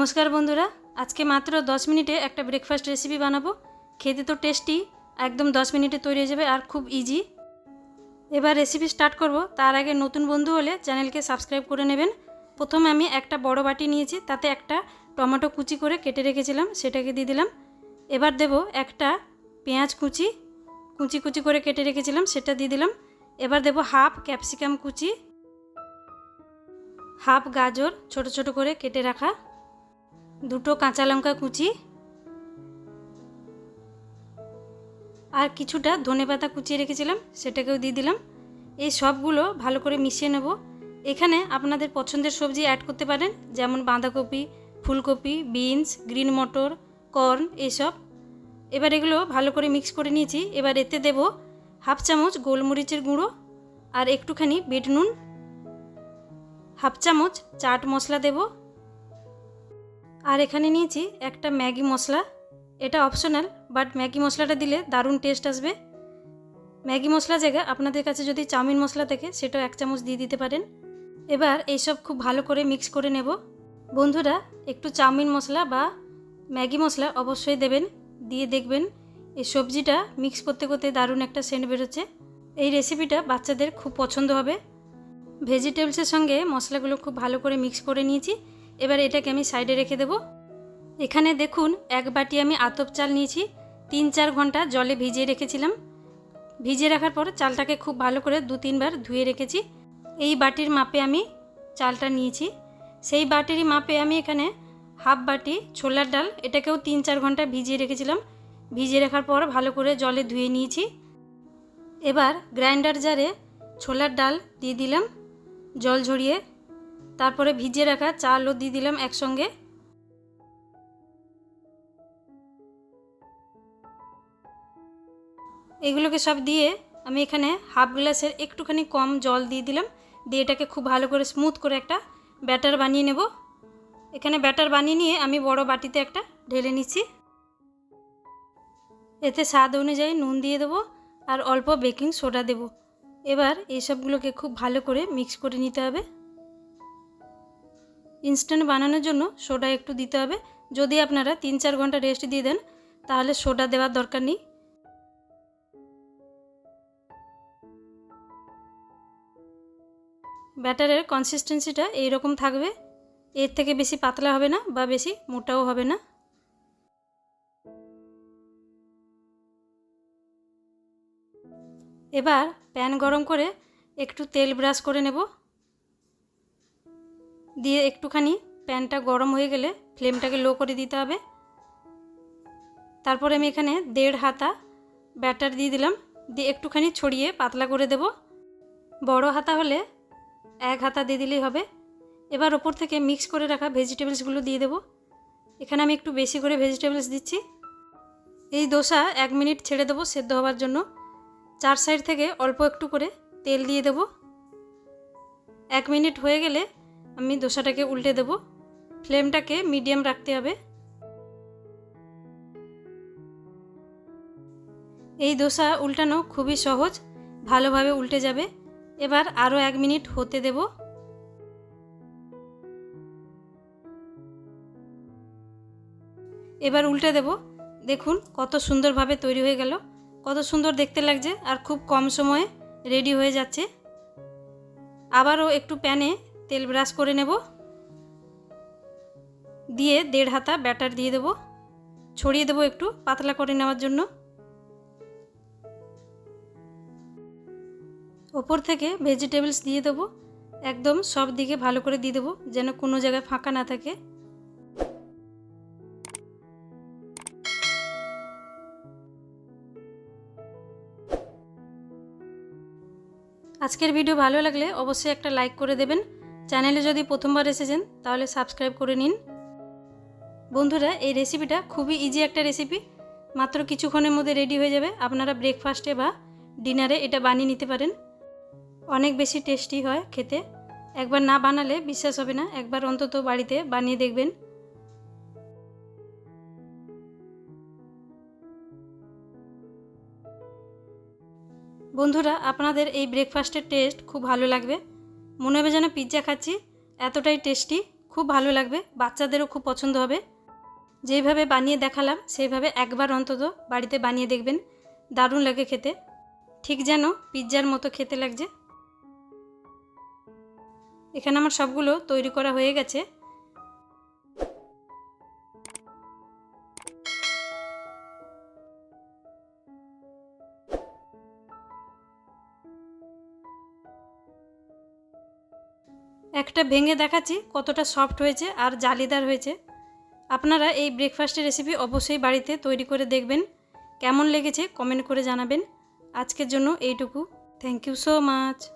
নমস্কার বন্ধুরা, আজকে মাত্র 10 মিনিটে একটা ব্রেকফাস্ট রেসিপি বানাবো। খেতে তো টেস্টি একদম 10 মিনিটে তৈরি হয়ে যাবে আর খুব ইজি এবার রেসিপি স্টার্ট করব। তার আগে নতুন বন্ধু হলে চ্যানেলকে সাবস্ক্রাইব করে নেবেন। প্রথমে আমি একটা বড় বাটি নিয়েছি, তাতে একটা টমেটো কুচি করে কেটে রেখেছিলাম, সেটাকে দিয়ে দিলাম। এবার দেব একটা পেঁয়াজ কুচি কুচি কুচি করে কেটে রেখেছিলাম, সেটা দিয়ে দিলাম। এবার দেব হাফ ক্যাপসিকাম কুচি হাফ গাজর ছোট ছোট করে কেটে রাখা। দুটো কাঁচা লঙ্কা কুচি আর কিছুটা ধনেপাতা কুচিয়ে রেখেছিলাম, সেটাকেও দিয়ে দিলাম। এই সবগুলো ভালো করে মিশিয়ে নেব। এখানে আপনাদের পছন্দের সবজি অ্যাড করতে পারেন, যেমন বাঁধাকপি, ফুলকপি বিনস গ্রিন মটর কর্ন এসব। এবার এগুলো ভালো করে মিক্স করে নিয়েছি। এবার এতে দেব হাফ চামচ গোলমরিচের গুঁড়ো আর একটুখানি বিট নুন। হাফ চামচ চাট মশলা দেব। আর এখানে নিয়েছি একটা ম্যাগি মশলা। এটা অপশনাল বাট ম্যাগি মশলাটা দিলে দারুণ টেস্ট আসবে। ম্যাগি মশলা জায়গা আপনাদের কাছে যদি চাউমিন মশলা থাকে, সেটাও এক চামচ দিয়ে দিতে পারেন। এবার এইসব খুব ভালো করে মিক্স করে নেব। বন্ধুরা, একটু চাউমিন মশলা বা ম্যাগি মশলা অবশ্যই দেবেন। দিয়ে দেখবেন এই সবজিটা মিক্স করতে করতে দারুণ একটা সেন্ট বেরোচ্ছে। এই রেসিপিটা বাচ্চাদের খুব পছন্দ হবে। ভেজিটেবলসের সঙ্গে মশলাগুলো খুব ভালো করে মিক্স করে নিয়েছি। এবার এটাকে আমি সাইডে রেখে দেব। এখানে দেখুন, এক বাটি আমি আতপ চাল নিয়েছি। তিন চার ঘণ্টা জলে ভিজিয়ে রেখেছিলাম। ভিজিয়ে রাখার পর চালটাকে খুব ভালো করে দু তিনবার ধুয়ে রেখেছি। এই বাটির মাপে আমি চালটা নিয়েছি। সেই বাটির মাপে আমি এখানে হাফ বাটি ছোলার ডাল, এটাকেও তিন চার ঘণ্টা ভিজিয়ে রেখেছিলাম। ভিজিয়ে রাখার পর ভালো করে জলে ধুয়ে নিয়েছি। এবার গ্রাইন্ডার জারে ছোলার ডাল দিয়ে দিলাম। জল ঝরিয়ে তারপরে ভিজিয়ে রাখা চালও দিয়ে দিলাম একসঙ্গে। এগুলোকে সব দিয়ে আমি এখানে হাফ গ্লাসের একটুখানি কম জল দিয়ে দিলাম। দিয়ে এটাকে খুব ভালো করে স্মুথ করে একটা ব্যাটার বানিয়ে নেব। এখানে ব্যাটার বানিয়ে নিয়ে আমি বড় বাটিতে একটা ঢেলে নিচ্ছি। এতে স্বাদ অনুযায়ী নুন দিয়ে দেবো আর অল্প বেকিং সোডা দেব। এবার এইসবগুলোকে খুব ভালো করে মিক্স করে নিতে হবে। ইনস্ট্যান্ট বানানোর জন্য সোডা একটু দিতে হবে। যদি আপনারা তিন চার ঘণ্টা রেস্ট দিয়ে দেন, তাহলে সোডা দেওয়ার দরকার নেই। ব্যাটারের কনসিস্টেন্সিটা এইরকম থাকবে। এর থেকে বেশি পাতলা হবে না বা বেশি মোটাও হবে না। এবার প্যান গরম করে একটু তেল ব্রাশ করে নেব। দিয়ে একটুখানি প্যানটা গরম হয়ে গেলে ফ্লেমটাকে লো করে দিতে হবে। তারপরে আমি এখানে দেড় হাতা ব্যাটার দিয়ে দিলাম। দিয়ে একটুখানি ছড়িয়ে পাতলা করে দেব। বড় হাতা হলে এক হাতা দিয়ে দিলেই হবে। এবার ওপর থেকে মিক্স করে রাখা ভেজিটেবলসগুলো দিয়ে দেবো। এখানে আমি একটু বেশি করে ভেজিটেবলস দিচ্ছি। এই দোসা এক মিনিট ছেড়ে দেবো সেদ্ধ হওয়ার জন্য। চার সাইড থেকে অল্প একটু করে তেল দিয়ে দেব। এক মিনিট হয়ে গেলে আমি দোসাটাকে উল্টে দেব। ফ্লেমটাকে মিডিয়াম রাখতে হবে। এই দোসা উল্টানো খুবই সহজ, ভালোভাবে উল্টে যাবে। এবার আরও এক মিনিট হতে দেব। এবার উল্টে দেব। দেখুন কত সুন্দরভাবে তৈরি হয়ে গেল। কত সুন্দর দেখতে লাগছে আর খুব কম সময়ে রেডি হয়ে যাচ্ছে। আবারও একটু প্যানে তেল ব্রাশ করে নেব। দিয়ে দেড় হাতা ব্যাটার দিয়ে দেব। ছড়িয়ে দেব একটু পাতলা করে নেওয়ার জন্য। ওপর থেকে ভেজিটেবলস দিয়ে দেবো। একদম সব দিকে ভালো করে দিয়ে দেবো যেন কোনো জায়গায় ফাঁকা না থাকে। আজকের ভিডিও ভালো লাগলে অবশ্যই একটা লাইক করে দেবেন। চ্যানেলে যদি প্রথমবার এসেছেন, তাহলে সাবস্ক্রাইব করে নিন। বন্ধুরা, এই রেসিপিটা খুবই ইজি একটা রেসিপি মাত্র কিছুক্ষণের মধ্যে রেডি হয়ে যাবে। আপনারা ব্রেকফাস্টে বা ডিনারে এটা বানিয়ে নিতে পারেন। অনেক বেশি টেস্টি হয় খেতে। একবার না বানালে বিশ্বাস হবে না। একবার অন্তত বাড়িতে বানিয়ে দেখবেন। বন্ধুরা, আপনাদের এই ব্রেকফাস্টের টেস্ট খুব ভালো লাগবে। মনে হবে যেন পিৎজা খাচ্ছি। এতটাই টেস্টি খুব ভালো লাগবে, বাচ্চাদেরও খুব পছন্দ হবে। যেভাবে বানিয়ে দেখালাম সেইভাবে একবার অন্তত বাড়িতে বানিয়ে দেখবেন। দারুণ লাগে খেতে। ঠিক যেন পিৎজার মতো খেতে লাগছে। এখানে আমার সবগুলো তৈরি করা হয়ে গেছে। একটা ভেঙে দেখাচ্ছি কতটা সফট হয়েছে আর জালিদার হয়েছে। আপনারা এই ব্রেকফাস্টের রেসিপি অবশ্যই বাড়িতে তৈরি করে দেখবেন। কেমন লেগেছে কমেন্ট করে জানাবেন। আজকের জন্য এইটুকু। Thank you so much